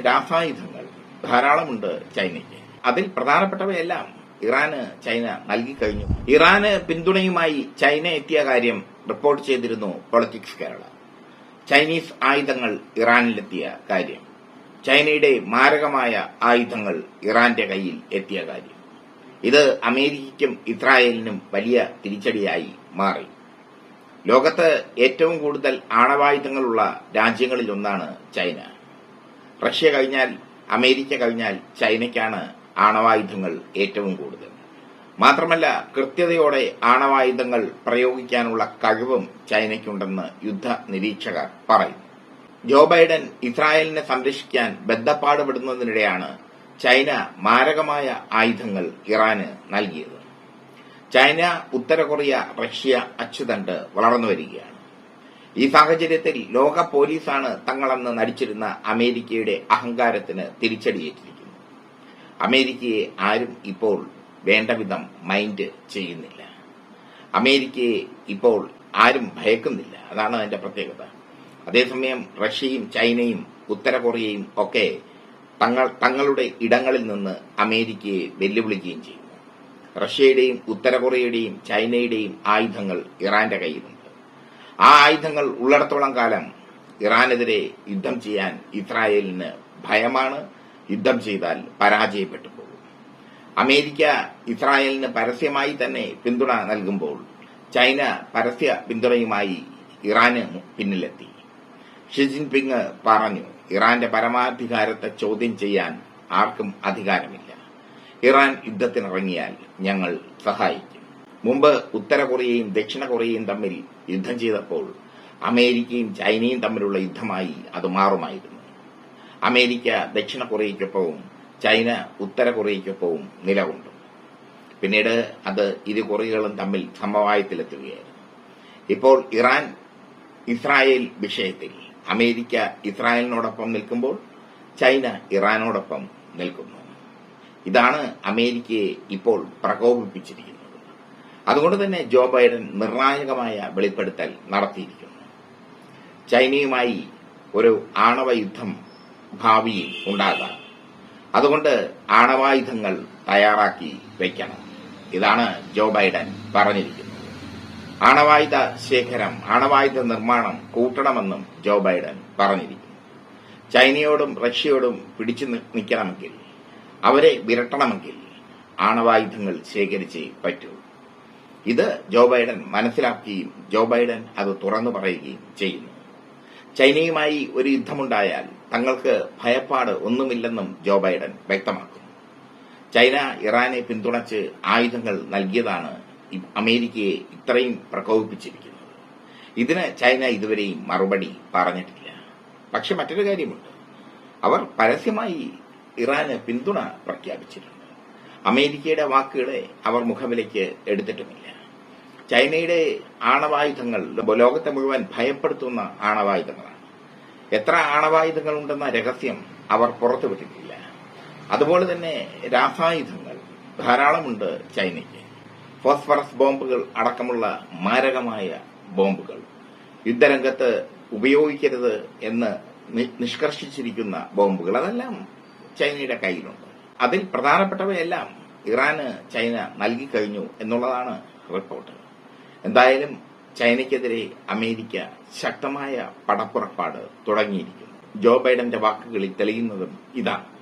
രാസായുധങ്ങൾ ധാരാളമുണ്ട് ചൈനയ്ക്ക്. അതിൽ പ്രധാനപ്പെട്ടവയെല്ലാം ഇറാന് ചൈന നൽകിക്കഴിഞ്ഞു ഇറാന് പിന്തുണയുമായി ചൈന എത്തിയ കാര്യം റിപ്പോർട്ട് ചെയ്തിരുന്നു പൊളിറ്റിക്സ് കേരള. ചൈനീസ് ആയുധങ്ങൾ ഇറാനിലെത്തിയ കാര്യം. ചൈനയുടെ മാരകമായ ആയുധങ്ങൾ ഇറാന്റെ കയ്യിൽ എത്തിയ കാര്യം. ഇത് അമേരിക്കയ്ക്കും ഇസ്രായേലിനും വലിയ തിരിച്ചടിയായി മാറി. ലോകത്ത് ഏറ്റവും കൂടുതൽ ആണവായുധങ്ങളുള്ള രാജ്യങ്ങളിലൊന്നാണ് ചൈന. റഷ്യ കഴിഞ്ഞാൽ അമേരിക്ക കഴിഞ്ഞാൽ ചൈനയ്ക്കാണ് ആണവായുധങ്ങൾ ഏറ്റവും കൂടുതൽ. മാത്രമല്ല കൃത്യതയോടെ ആണവായുധങ്ങൾ പ്രയോഗിക്കാനുള്ള കഴിവും ചൈനയ്ക്കുണ്ടെന്ന് യുദ്ധ നിരീക്ഷകർ പറയുന്നു. ജോ ബൈഡൻ ഇസ്രായേലിനെ സംരക്ഷിക്കാൻ ബദ്ധപ്പാടുപെടുന്നതിനിടെയാണ് ചൈന മാരകമായ ആയുധങ്ങൾ ഇറാന് നൽകിയത്. ചൈന ഉത്തര കൊറിയ റഷ്യ അച്ചുതണ്ട് വളർന്നു വരികയാണ് ഈ സാഹചര്യത്തിൽ ലോക പോലീസാണ് തങ്ങളെന്ന് നടിച്ചിരുന്ന അമേരിക്കയുടെ അഹങ്കാരത്തിന് തിരിച്ചടിയേറ്റിരിക്കുന്നു അമേരിക്കയെ ആരും ഇപ്പോൾ വേണ്ടവിധം മൈൻഡ് ചെയ്യുന്നില്ല. അമേരിക്കയെ ഇപ്പോൾ ആരും ഭയക്കുന്നില്ല. അതാണ് അതിന്റെ പ്രത്യേകത. അതേസമയം റഷ്യയും ചൈനയും ഉത്തര കൊറിയയും ഒക്കെ തങ്ങൾ തങ്ങളുടെ ഇടങ്ങളിൽ നിന്ന് അമേരിക്കയെ വെല്ലുവിളിക്കുകയും ചെയ്യുന്നു. റഷ്യയുടെയും ഉത്തര കൊറിയയുടെയും ചൈനയുടെയും ആയുധങ്ങൾ ഇറാന്റെ കയ്യിലുണ്ട്. ആ ആയുധങ്ങൾ ഉള്ളിടത്തോളം കാലം ഇറാനെതിരെ യുദ്ധം ചെയ്യാൻ ഇസ്രായേലിന് ഭയമാണ്. യുദ്ധം ചെയ്താൽ പരാജയപ്പെട്ടു പോകും അമേരിക്ക ഇസ്രായേലിന് പരസ്യമായി തന്നെ പിന്തുണ നൽകുമ്പോൾ ചൈന പരസ്യ പിന്തുണയുമായി ഇറാന് പിന്നിലെത്തി. ഷി ജിൻപിങ് പറഞ്ഞു ഇറാന്റെ പരമാധികാരത്തെ ചോദ്യം ചെയ്യാൻ ആർക്കും അധികാരമില്ല. ഇറാൻ യുദ്ധത്തിനിറങ്ങിയാൽ ഞങ്ങൾ സഹായിക്കും. മുമ്പ് ഉത്തര കൊറിയയും ദക്ഷിണ കൊറിയയും തമ്മിൽ യുദ്ധം ചെയ്തപ്പോൾ അമേരിക്കയും ചൈനയും തമ്മിലുള്ള യുദ്ധമായി അത് മാറുമായിരുന്നു. അമേരിക്ക ദക്ഷിണ കൊറിയയ്ക്കൊപ്പവും ചൈന ഉത്തര കൊറിയയ്ക്കൊപ്പവും നിലകൊണ്ടു. പിന്നീട് അത് ഇരു കൊറിയകളും തമ്മിൽ സമവായത്തിലെത്തുകയായിരുന്നു. ഇപ്പോൾ ഇറാൻ ഇസ്രായേൽ വിഷയത്തിൽ അമേരിക്ക ഇസ്രായേലിനോടൊപ്പം നിൽക്കുമ്പോൾ ചൈന ഇറാനോടൊപ്പം നിൽക്കുന്നു. ഇതാണ് അമേരിക്കയെ ഇപ്പോൾ പ്രകോപിപ്പിച്ചിരിക്കുന്നത്. അതുകൊണ്ട് തന്നെ ജോ ബൈഡൻ നിർണായകമായ വെളിപ്പെടുത്തൽ നടത്തിയിരിക്കുന്നു. ചൈനയുമായി ഒരു ആണവ യുദ്ധം ഭാവിയിൽ ഉണ്ടാകാം. അതുകൊണ്ട് ആണവായുധങ്ങൾ തയ്യാറാക്കി വയ്ക്കണം ഇതാണ് ജോ ബൈഡൻ പറഞ്ഞിരിക്കുന്നത്. ആണവായുധ ശേഖരം ആണവായുധ നിർമ്മാണം കൂട്ടണമെന്നും ജോ ബൈഡൻ പറഞ്ഞിരിക്കുന്നു. ചൈനയോടും റഷ്യയോടും പിടിച്ചു നിൽക്കണമെങ്കിൽ അവരെ വിരട്ടണമെങ്കിൽ ആണവായുധങ്ങൾ ശേഖരിച്ചേ പറ്റൂ. ഇത് ജോ ബൈഡൻ മനസ്സിലാക്കുകയും ജോ ബൈഡൻ അത് തുറന്നു പറയുകയും ചെയ്യുന്നു. ചൈനയുമായി ഒരു യുദ്ധമുണ്ടായാൽ തങ്ങൾക്ക് ഭയപ്പാട് ഒന്നുമില്ലെന്നും ജോ ബൈഡൻ വ്യക്തമാക്കുന്നു. ചൈന ഇറാനെ പിന്തുണച്ച് ആയുധങ്ങൾ നൽകിയതാണ് അമേരിക്കയെ ഇത്രയും പ്രകോപിപ്പിച്ചിരിക്കുന്നത്. ഇതിന് ചൈന ഇതുവരെയും മറുപടി പറഞ്ഞിട്ടില്ല. പക്ഷെ മറ്റൊരു കാര്യമുണ്ട്. അവർ പരസ്യമായി ഇറാന് പിന്തുണ പ്രഖ്യാപിച്ചിട്ടുണ്ട്. അമേരിക്കയുടെ വാക്കുകളെ അവർ മുഖവിലേക്ക് എടുത്തിട്ടുമില്ല. ചൈനയുടെ ആണവായുധങ്ങൾ ലോകത്തെ മുഴുവൻ ഭയപ്പെടുത്തുന്ന ആണവായുധങ്ങളാണ്. എത്ര ആണവായുധങ്ങൾ ഉണ്ടെന്ന രഹസ്യം അവർ പുറത്തുവിട്ടിട്ടില്ല അതുപോലെ തന്നെ രാസായുധങ്ങൾ ധാരാളമുണ്ട് ചൈനയ്ക്ക്. ഫോസ്ഫറസ് ബോംബുകൾ അടക്കമുള്ള മാരകമായ ബോംബുകൾ. യുദ്ധരംഗത്ത് ഉപയോഗിക്കരുത് എന്ന് നിഷ്കർഷിച്ചിരിക്കുന്ന ബോംബുകൾ അതെല്ലാം ചൈനയുടെ കയ്യിലുണ്ട്. അതിൽ പ്രധാനപ്പെട്ടവയെല്ലാം ഇറാന് ചൈന നൽകിക്കഴിഞ്ഞു എന്നുള്ളതാണ് റിപ്പോർട്ട്. എന്തായാലും ചൈനയ്ക്കെതിരെ അമേരിക്ക ശക്തമായ പടപ്പുറപ്പാട് തുടങ്ങിയിരിക്കുന്നു. ജോ ബൈഡന്റെ വാക്കുകളിൽ തെളിയുന്നതും ഇതാണ്